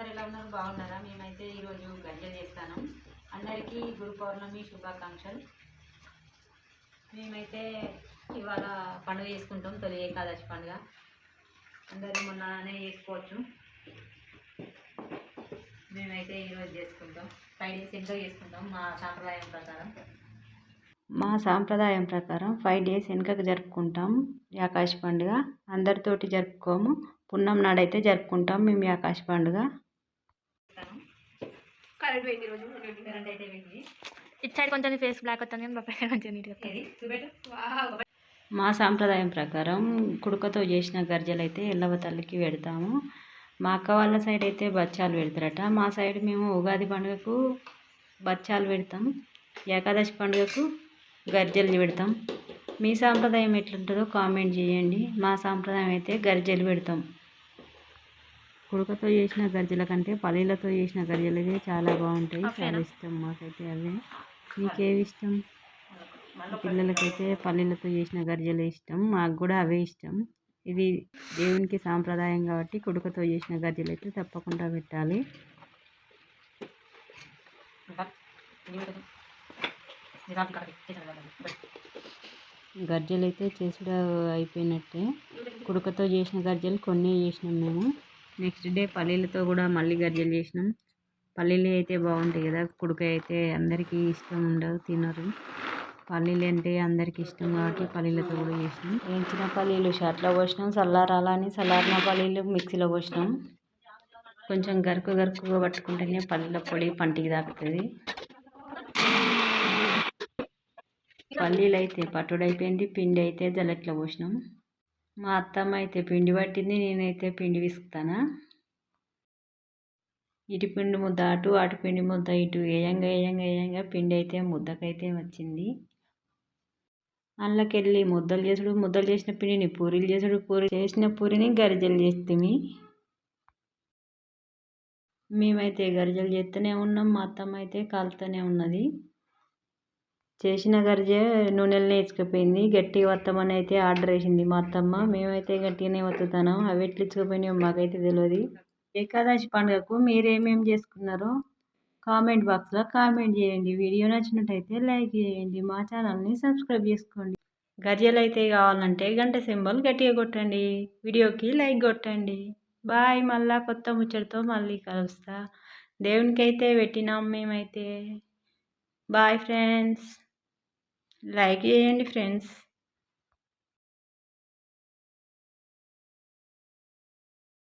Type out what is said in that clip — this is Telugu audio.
అందరు ఎలా ఉన్నారు? బాగున్నారా? మేమైతే ఈరోజు గంజ చేస్తాను. అందరికీ గురు పౌర్ణమి శుభాకాంక్షలు. మేమైతే ఇవాళ పండుగ చేసుకుంటాం తొలి ఏకాదశి పండుగ. అందరూ మొన్ననే చేసుకోవచ్చు. మేమైతే ఈరోజు చేసుకుంటాం. ఫైవ్ డేస్ ఎంతో చేసుకుంటాం మా సాంప్రదాయం ప్రకారం. మా సాంప్రదాయం ప్రకారం ఫైవ్ డేస్ వెనుకకు జరుపుకుంటాం ఆకాశ పండుగ. అందరితోటి జరుపుకోము. పున్నం నాడైతే జరుపుకుంటాం మేము యాకాశ పండుగ. కరెంట్ పోయింది ఈరోజు కరెంట్ అయితే వెళ్ళి ఇటు సైడ్ కొంచెం ఫేస్ బ్లాక్ కానీ కొంచెం నీట్గా మా సాంప్రదాయం ప్రకారం కుడుకతో చేసిన గర్జలు అయితే ఎల్లవ తల్లికి పెడతాము. మా అక్క వాళ్ళ సైడ్ అయితే బచ్చాలు పెడతారట. మా సైడ్ మేము ఉగాది పండుగకు బచ్చాలు పెడతాం. ఏకాదశి పండుగకు గర్జలు పెడతాం. మీ సాంప్రదాయం ఎట్లుంటుందో కామెంట్ చేయండి. మా సాంప్రదాయం అయితే గర్జలు పెడతాం. కుడుకతో చేసిన గర్జల కంటే పల్లీలతో చేసిన అయితే చాలా బాగుంటాయి. చాలా ఇష్టం మాకైతే అవే. మీకేవి ఇష్టం? పిల్లలకైతే పల్లీలతో చేసిన గర్జలే ఇష్టం. మాకు కూడా అవే ఇష్టం. ఇది దేవునికి సాంప్రదాయం కాబట్టి కుడుకతో చేసిన గర్జలు అయితే తప్పకుండా పెట్టాలి. గర్జలు అయితే చేసుడు అయిపోయినట్టే. కుడుకతో చేసిన గర్జలు కొన్ని చేసినాం మేము. నెక్స్ట్ డే పల్లీలతో కూడా మళ్ళీ గర్జలు చేసినాం. పల్లీలు అయితే బాగుంటాయి కదా కుడుక అయితే అందరికీ ఇష్టం ఉండదు తినరు. పల్లీలు అంటే అందరికీ ఇష్టం కాబట్టి పల్లీలతో కూడా చేసినాం. వేయించిన పల్లీలు షర్ట్లో పోసినాం చల్లారాలని చల్లారిన పల్లీలు మిక్సీలో పోసినాం. కొంచెం గరుకు గరుకుగా పట్టుకుంటేనే పల్లీల పొడి పంటికి తాకుతుంది. పల్లీలు అయితే పట్టుడైపోయింది పిండి అయితే జల్లెట్లో పోసినాం. మా అత్తమ్మ అయితే పిండి పట్టింది నేనైతే పిండి విసుకుతానా? ఇటు పిండి ముద్ద అటు అటు పిండి ముద్ద ఇటు వేయంగా వేయంగా వేయంగా పిండి అయితే ముద్దకైతే వచ్చింది. అందులోకెళ్ళి ముద్దలు చేసుడు ముద్దలు చేసిన పిండిని పూరీలు చేసుడు పూరి చేసిన పూరిని గరిజలు చేస్తుంది మేమైతే గరిజలు చేస్తూనే ఉన్నాం మా అత్తమ్మ అయితే కాలుతూనే ఉన్నది. చేసిన గరిజే నూనెలు నేర్చుకుపోయింది గట్టిగా వత్తమని అయితే ఆర్డర్ వేసింది మా అత్తమ్మ. మేమైతే గట్టిగానే వత్తుతాను అవి ఎట్లు ఇచ్చుకుపోయినాయో మాకైతే తెలియదు ఏకాదశి పండుగకు మీరేమేం చేసుకున్నారో కామెంట్ బాక్స్లో కామెంట్ చేయండి. వీడియో నచ్చినట్టయితే లైక్ చేయండి. మా ఛానల్ని సబ్స్క్రైబ్ చేసుకోండి. గర్జలు అయితే కావాలంటే గంట సింబల్ గట్టిగా కొట్టండి. వీడియోకి లైక్ కొట్టండి. బాయ్. మళ్ళా కొత్త ముచ్చటతో మళ్ళీ కలుస్తా. దేవునికైతే అయితే పెట్టినాం మేమైతే. Bye friends. లైక్ చేయండి ఫ్రెండ్స్